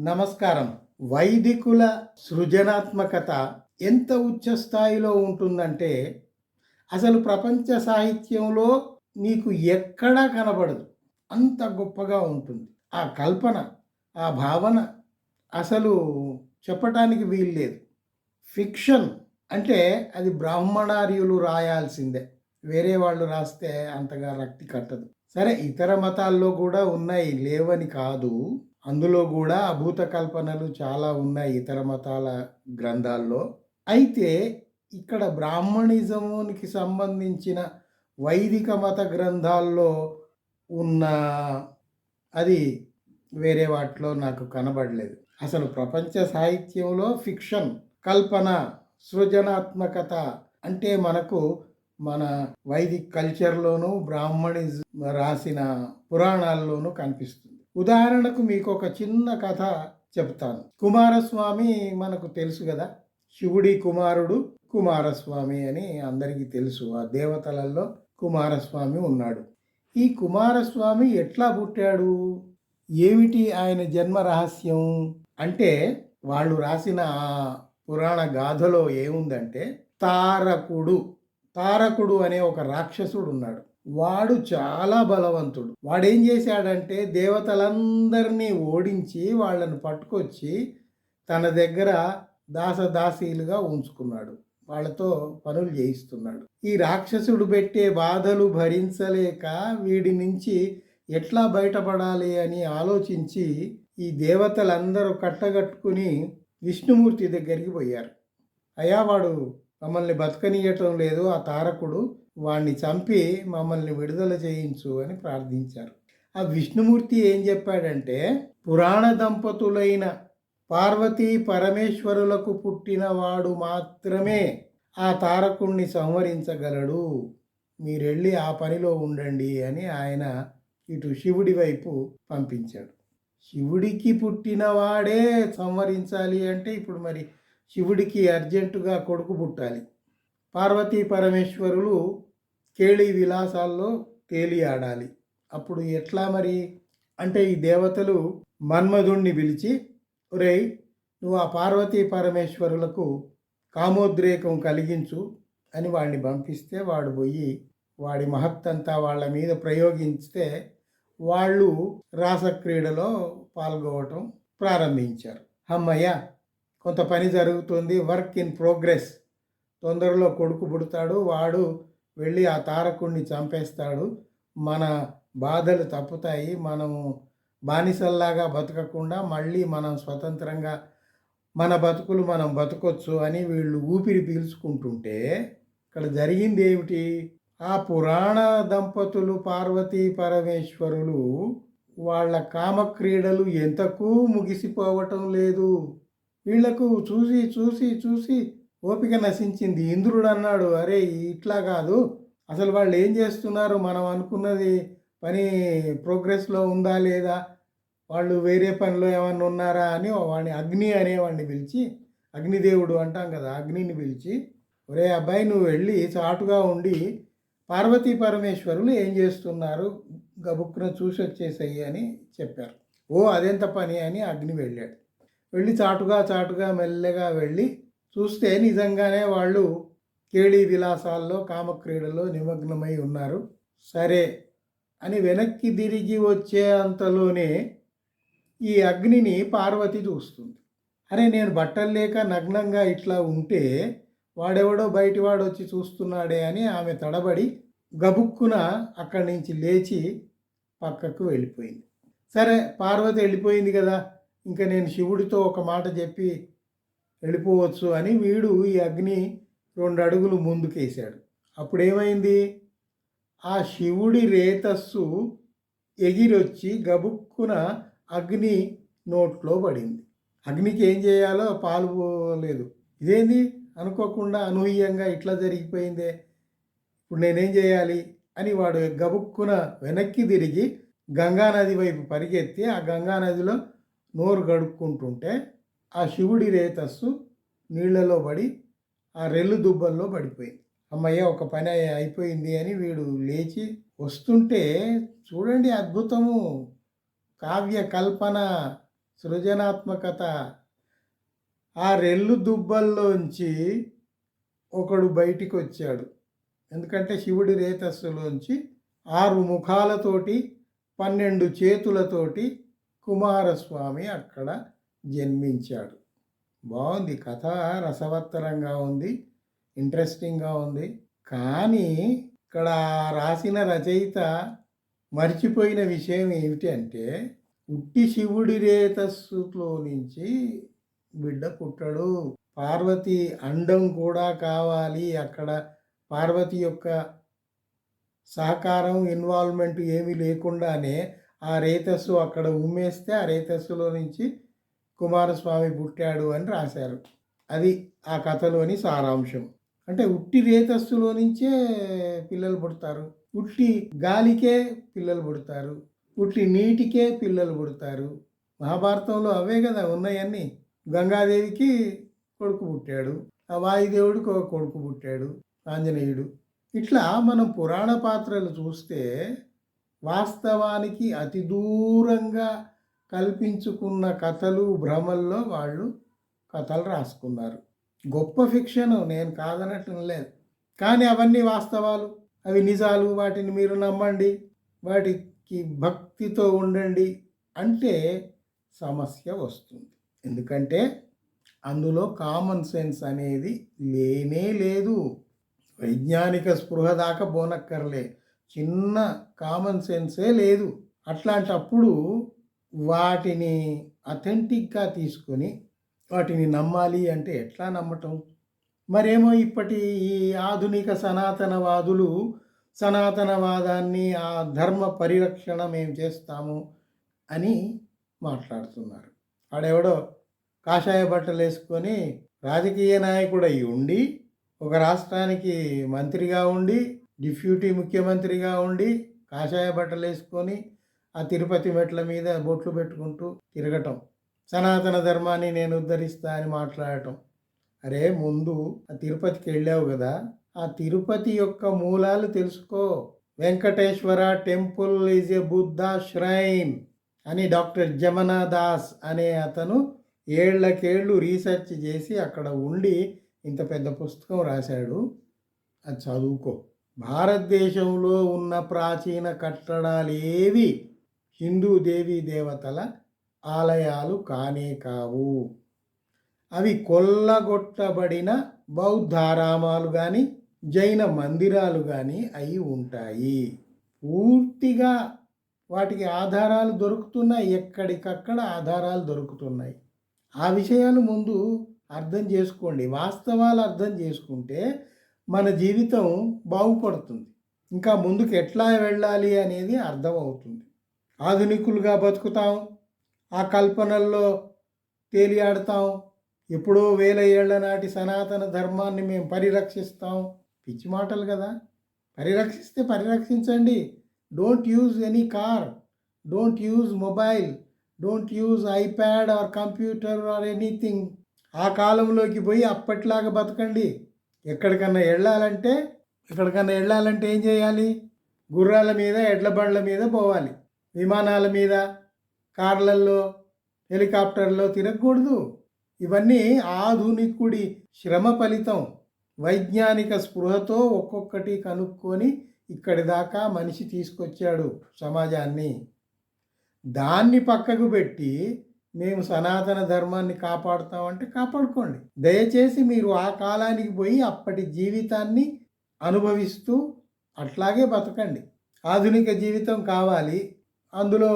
నమస్కారం. వైదికుల సృజనాత్మకత ఎంత ఉచ్చ స్థాయిలో ఉంటుందంటే అసలు ప్రపంచ సాహిత్యంలో నీకు ఎక్కడా కనబడదు. అంత గొప్పగా ఉంటుంది. ఆ కల్పన ఆ భావన అసలు చెప్పటానికి వీల్లేదు ఫిక్షన్ అంటే అది బ్రాహ్మణార్యులు రాయాల్సిందే. వేరే వాళ్ళు రాస్తే అంతగా రక్తి కట్టదు. సరే ఇతర మతాల్లో కూడా ఉన్నాయి లేవని కాదు. అందులో కూడా అభూత కల్పనలు చాలా ఉన్నాయి ఇతర మతాల గ్రంథాల్లో. అయితే ఇక్కడ బ్రాహ్మణిజమునికి సంబంధించిన వైదిక మత గ్రంథాల్లో ఉన్న అది వేరే వాటిలో నాకు కనబడలేదు. అసలు ప్రపంచ సాహిత్యంలో ఫిక్షన్ కల్పన సృజనాత్మకత అంటే మనకు మన వైదిక్ కల్చర్లోనూ బ్రాహ్మణి రాసిన పురాణాల్లోనూ కనిపిస్తుంది. ఉదాహరణకు మీకు ఒక చిన్న కథ చెప్తాను. కుమారస్వామి మనకు తెలుసు కదా. శివుడి కుమారుడు కుమారస్వామి అని అందరికీ తెలుసు. ఆ దేవతలలో కుమారస్వామి ఉన్నాడు. ఈ కుమారస్వామి ఎట్లా పుట్టాడు? ఏమిటి ఆయన జన్మ రహస్యం? అంటే వాళ్ళు రాసిన ఆ పురాణ గాథలో ఏముందంటే తారకుడు. తారకుడు అనే ఒక రాక్షసుడు ఉన్నాడు. వాడు చాలా బలవంతుడు. వాడేం చేశాడంటే దేవతలందరినీ ఓడించి వాళ్ళను పట్టుకొచ్చి తన దగ్గర దాసదాసీలుగా ఉంచుకున్నాడు. వాళ్ళతో పనులు చేయిస్తున్నాడు. ఈ రాక్షసుడు పెట్టే బాధలు భరించలేక వీడి నుంచి ఎట్లా బయటపడాలి అని ఆలోచించి ఈ దేవతలందరూ కట్టగట్టుకుని విష్ణుమూర్తి దగ్గరికి పోయారు. అయ్యా వాడు మమ్మల్ని బతకనీయటం లేదు. ఆ తారకుడు వాణ్ణి చంపి మమ్మల్ని విడుదల చేయించు అని ప్రార్థించారు. ఆ విష్ణుమూర్తి ఏం చెప్పాడంటే పురాణ దంపతులైన పార్వతీ పరమేశ్వరులకు పుట్టినవాడు మాత్రమే ఆ తారకుణ్ణి సంహరించగలడు. మీరెళ్ళి ఆ పనిలో ఉండండి అని ఆయన ఇటు శివుడి వైపు పంపించాడు. శివుడికి పుట్టినవాడే సంహరించాలి అంటే ఇప్పుడు మరి శివుడికి అర్జెంటుగా కొడుకు పుట్టాలి. పార్వతీ పరమేశ్వరులు కేళి విలాసాల్లో తేలి ఆడాలి. అప్పుడు ఎట్లా మరి? అంటే ఈ దేవతలు మన్మధుణ్ణి పిలిచి ఒరేయ్ నువ్వు ఆ పార్వతీ పరమేశ్వరులకు కామోద్రేకం కలిగించు అని వాడిని పంపిస్తే వాడు పోయి వాడి మహత్తంతా వాళ్ళ మీద ప్రయోగిస్తే వాళ్ళు రాసక్రీడలో పాల్గొవటం ప్రారంభించారు. అమ్మయ్య కొంత పని జరుగుతుంది వర్క్ ఇన్ ప్రోగ్రెస్ తొందరలో కొడుకు పుడతాడు వాడు వెళ్ళి ఆ తారకుణ్ణి చంపేస్తాడు. మన బాధలు తప్పుతాయి మనము బానిసల్లాగా బతకకుండా మళ్ళీ మనం స్వతంత్రంగా మన బతుకులు మనం బతకొచ్చు అని వీళ్ళు ఊపిరి పీల్చుకుంటుంటే ఇక్కడ జరిగింది ఏమిటి? ఆ పురాణ దంపతులు పార్వతీ పరమేశ్వరులు వాళ్ళ కామక్రీడలు ఎంతకు ముగిసిపోవటం లేదు. వీళ్ళకు చూసి చూసి చూసి ఓపిక నశించింది. ఇంద్రుడు అన్నాడు అరే ఇట్లా కాదు. అసలు వాళ్ళు ఏం చేస్తున్నారు? మనం అనుకున్నది పని ప్రోగ్రెస్లో ఉందా లేదా? వాళ్ళు వేరే పనిలో ఏమన్నా ఉన్నారా? అని వాడిని అగ్ని అనేవాడిని పిలిచి అగ్నిదేవుడు అంటాం కదా అగ్నిని పిలిచి ఒరే అబ్బాయి నువ్వు వెళ్ళి చాటుగా ఉండి పార్వతీ పరమేశ్వరులు ఏం చేస్తున్నారు? గబుక్కున చూసి వచ్చేసాయి అని చెప్పారు. ఓ అదెంత పని? అని అగ్ని వెళ్ళాడు. వెళ్ళి చాటుగా చాటుగా మెల్లగా వెళ్ళి చూస్తే నిజంగానే వాళ్ళు కేళీ విలాసాల్లో కామక్రీడలో నిమగ్నమై ఉన్నారు. సరే అని వెనక్కి తిరిగి వచ్చే అంతలోనే ఈ అగ్నిని పార్వతి చూస్తుంది. అరే నేను బట్టలు లేక నగ్నంగా ఇట్లా ఉంటే వాడెవడో బయటివాడు వచ్చి చూస్తున్నాడే అని ఆమె తడబడి గబుక్కున అక్కడి నుంచి లేచి పక్కకు వెళ్ళిపోయింది. సరే పార్వతి వెళ్ళిపోయింది కదా. ఇంకా నేను శివుడితో ఒక మాట చెప్పి వెళ్ళిపోవచ్చు అని వీడు ఈ అగ్ని రెండు అడుగులు ముందుకేశాడు. అప్పుడు ఏమైంది ఆ శివుడి రేతస్సు ఎగిరొచ్చి గబుక్కున అగ్ని నోట్లో పడింది. అగ్నికి ఏం చేయాలో పాలుపోలేదు ఇదేంది? అనుకోకుండా అనూహ్యంగా ఇట్లా జరిగిపోయిందే. ఇప్పుడు నేనేం చేయాలి? అని వాడు గబుక్కున వెనక్కి తిరిగి గంగానది వైపు పరిగెత్తి ఆ గంగానదిలో నోరు గడుక్కుంటుంటే ఆ శివుడి రేతస్సు నీళ్ళలో పడి ఆ రెల్లు దుబ్బల్లో పడిపోయింది. అమ్మయ్య ఒక పని అయిపోయింది అని వీడు లేచి వస్తుంటే చూడండి అద్భుతము. కావ్య కల్పన సృజనాత్మకత. ఆ రెల్లు దుబ్బల్లోంచి ఒకడు బయటికి వచ్చాడు ఎందుకంటే శివుడి రేతస్సులోంచి ఆరు ముఖాలతోటి పన్నెండు చేతులతోటి కుమారస్వామి అక్కడ జన్మించాడు. బాగుంది కథ రసవత్తరంగా ఉంది. ఇంట్రెస్టింగ్గా ఉంది. కానీ ఇక్కడ రాసిన రచయిత మర్చిపోయిన విషయం ఏమిటి అంటే ఉట్టి శివుడి రేతస్సులో నుంచి బిడ్డ పుట్టడు. పార్వతి అండం కూడా కావాలి. అక్కడ పార్వతి యొక్క సహకారం ఇన్వాల్వ్మెంట్ ఏమీ లేకుండానే ఆ రేతస్సు అక్కడ ఉమ్మేస్తే ఆ రేతస్సులో నుంచి కుమారస్వామి పుట్టాడు అని రాశారు. అది ఆ కథలోని సారాంశం. అంటే ఉట్టి రేతస్సులో నుంచే పిల్లలు పుడతారు. ఉట్టి గాలికే పిల్లలు పుడతారు. ఉట్టి నీటికే పిల్లలు పుడతారు. మహాభారతంలో అవే కదా ఉన్నాయన్నీ. గంగాదేవికి కొడుకు పుట్టాడు. ఆ వాయుదేవుడికి ఒక కొడుకు పుట్టాడు. ఆంజనేయుడు. ఇట్లా మనం పురాణ పాత్రలు చూస్తే వాస్తవానికి అతి దూరంగా కల్పించుకున్న కథలు భ్రమల్లో వాళ్ళు కథలు రాసుకున్నారు. గొప్ప ఫిక్షన్ నేను కాదనటం లేదు. కానీ అవన్నీ వాస్తవాలు. అవి నిజాలు. వాటిని మీరు నమ్మండి. వాటికి భక్తితో ఉండండి అంటే సమస్య వస్తుంది. ఎందుకంటే అందులో కామన్ సెన్స్ అనేది లేనే లేదు. వైజ్ఞానిక స్పృహ దాకా పోనక్కర్లే. చిన్న కామన్ సెన్సే లేదు. అట్లాంటప్పుడు వాటిని అథెంటిక్గా తీసుకొని వాటిని నమ్మాలి అంటే ఎట్లా నమ్మటం? మరేమో ఇప్పటి ఈ ఆధునిక సనాతనవాదులు సనాతనవాదాన్ని ఆ ధర్మ పరిరక్షణ మేము చేస్తాము అని మాట్లాడుతున్నారు. ఆడెవడో కాషాయ బట్టలు వేసుకొని రాజకీయ నాయకుడై ఉండి ఒక రాష్ట్రానికి మంత్రిగా ఉండి డిప్యూటీ ముఖ్యమంత్రిగా ఉండి కాషాయ బట్టలు వేసుకొని ఆ తిరుపతి మెట్ల మీద బొట్లు పెట్టుకుంటూ తిరగటం. సనాతన ధర్మాన్ని నేను ఉద్ధరిస్తా అని మాట్లాడటం. అరే ముందు ఆ తిరుపతికి వెళ్ళావు కదా ఆ తిరుపతి యొక్క మూలాలు తెలుసుకో. Venkateswara temple is a Buddha shrine అని డాక్టర్ జమనా దాస్ అనే అతను ఏళ్ళకేళ్ళు రీసెర్చ్ చేసి అక్కడ ఉండి ఇంత పెద్ద పుస్తకం రాశాడు. అది చదువుకో. భారతదేశంలో ఉన్న ప్రాచీన కట్టడాలు ఏవి హిందూ దేవీ దేవతల ఆలయాలు కానే కావు. అవి కొల్లగొట్టబడిన బౌద్ధారామాలు కానీ జైన మందిరాలు కానీ అయి ఉంటాయి. పూర్తిగా వాటికి ఆధారాలు దొరుకుతున్నాయి. ఎక్కడికక్కడ ఆధారాలు దొరుకుతున్నాయి. ఆ విషయాలు ముందు అర్థం చేసుకోండి. వాస్తవాలు అర్థం చేసుకుంటే మన జీవితం బాగుపడుతుంది. ఇంకా ముందుకు ఎట్లా వెళ్ళాలి అనేది అర్థమవుతుంది. ఆధునికులుగా బతుకుతాం. ఆ కల్పనల్లో తేలియాడతాం. ఎప్పుడో వేల ఏళ్ళ నాటి సనాతన ధర్మాన్ని మేము పరిరక్షిస్తాం. పిచ్చి మాటలు కదా. పరిరక్షిస్తే పరిరక్షించండి. Don't use any car don't use mobile don't use iPad or computer or anything ఆ కాలంలోకి పోయి అప్పట్లాగా బతకండి. ఎక్కడికన్నా వెళ్ళాలంటే ఎక్కడికన్నా వెళ్ళాలంటే ఏం చేయాలి? గుర్రాల మీద ఎడ్ల బండ్ల మీద పోవాలి. విమానాల మీద కార్లల్లో హెలికాప్టర్లో తిరగకూడదు. ఇవన్నీ ఆధునికుడి శ్రమ ఫలితం. వైజ్ఞానిక స్పృహతో ఒక్కొక్కటి కనుక్కొని ఇక్కడి దాకా మనిషి తీసుకొచ్చాడు సమాజాన్ని. దాన్ని పక్కకు పెట్టి మేము సనాతన ధర్మాన్ని కాపాడుతామంటే కాపాడుకోండి. దయచేసి మీరు ఆ కాలానికి పోయి అప్పటి జీవితాన్ని అనుభవిస్తూ అట్లాగే బతకండి. ఆధునిక జీవితం కావాలి. అందులో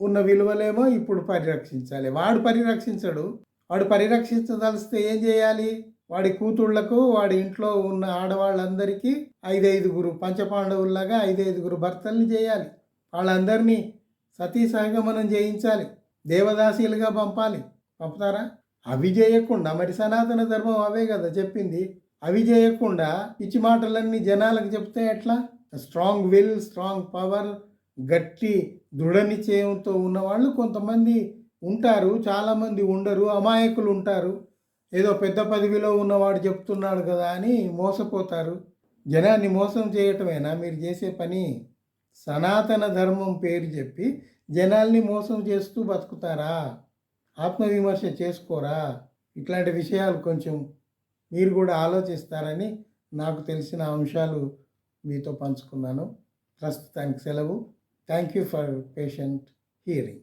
ఉన్న విలువలేమో ఇప్పుడు పరిరక్షించాలి. వాడు పరిరక్షించడు. వాడు పరిరక్షించదలిస్తే ఏం చేయాలి? వాడి కూతుళ్ళకు వాడి ఇంట్లో ఉన్న ఆడవాళ్ళందరికీ ఐదైదుగురు పంచపాండవుల్లాగా ఐదైదుగురు భర్తల్ని చేయాలి. వాళ్ళందరినీ సతీ సహగమనం చేయించాలి. దేవదాసీలుగా పంపాలి. పంపుతారా? అవి చేయకుండా మరి సనాతన ధర్మం అవే కదా చెప్పింది. అవి చేయకుండా పిచ్చి మాటలన్నీ జనాలకు చెప్తే ఎట్లా? స్ట్రాంగ్ విల్ స్ట్రాంగ్ పవర్ గట్టి దృఢ నిశ్చయంతో ఉన్నవాళ్ళు కొంతమంది ఉంటారు చాలామంది ఉండరు అమాయకులు ఉంటారు. ఏదో పెద్ద పదవిలో ఉన్నవాడు చెప్తున్నాడు కదా అని మోసపోతారు. జనాన్ని మోసం చేయటమేనా? మీరు చేసే పని సనాతన ధర్మం పేరు చెప్పి జనాల్ని మోసం చేస్తూ బతుకుతారా? ఆత్మవిమర్శ చేసుకోరా? ఇట్లాంటి విషయాలు కొంచెం మీరు కూడా ఆలోచిస్తారని నాకు తెలిసిన అంశాలు మీతో పంచుకున్నాను. ప్రస్తుతానికి సెలవు. Thank you for patient hearing.